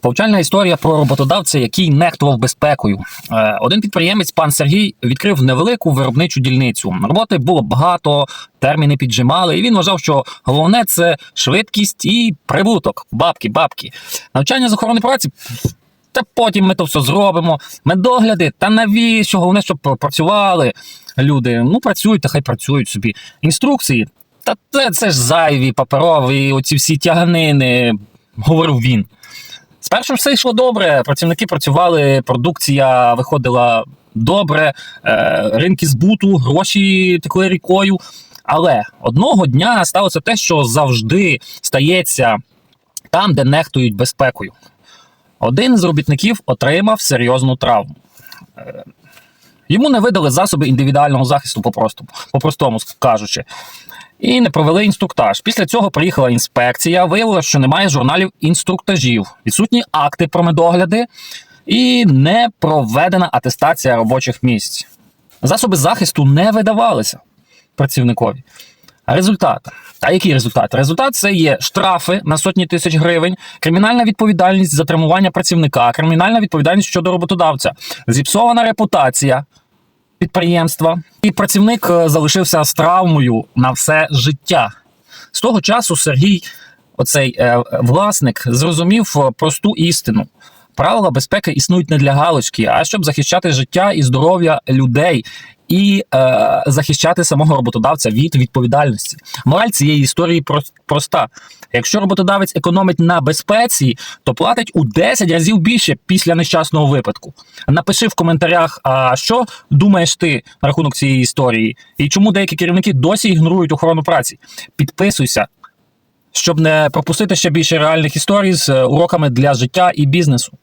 Повчальна історія про роботодавця, який нехтував безпекою. Е, Один підприємець, пан Сергій, відкрив невелику виробничу дільницю. Роботи було багато, терміни піджимали, і він вважав, що головне це швидкість і прибуток. Бабки, бабки. Навчання з охорони праці. Та потім ми то все зробимо. Медогляди, та навіщо? Головне, щоб працювали люди. Ну, працюють, та хай працюють собі. Інструкції. Та це, це ж зайві, паперові, оці всі тяганини, говорив він. Спершу все йшло добре, працівники працювали, продукція виходила добре, е, ринки збуту, гроші текли рікою. Але одного дня сталося те, що завжди стається там, де нехтують безпекою. Один з робітників отримав серйозну травму. Йому не видали засоби індивідуального захисту, по-простому, по-простому кажучи, і не провели інструктаж. Після цього приїхала інспекція, виявила, що немає журналів інструктажів, відсутні акти про медогляди і не проведена атестація робочих місць. Засоби захисту не видавалися працівникові. Результат? А який результат? Результат це є штрафи на сотні тисяч гривень, кримінальна відповідальність за тримування працівника, кримінальна відповідальність щодо роботодавця, зіпсована репутація підприємства, і працівник е, залишився з травмою на все життя. З того часу Сергій, оцей е, власник, зрозумів е, просту істину. Правила безпеки існують не для галочки, а щоб захищати життя і здоров'я людей і е, захищати самого роботодавця від відповідальності. Мораль цієї історії проста: якщо роботодавець економить на безпеці, то платить у 10 разів більше після нещасного випадку. Напиши в коментарях, а що думаєш ти на рахунок цієї історії, і чому деякі керівники досі ігнорують охорону праці. Підписуйся, щоб не пропустити ще більше реальних історій з е, уроками для життя і бізнесу.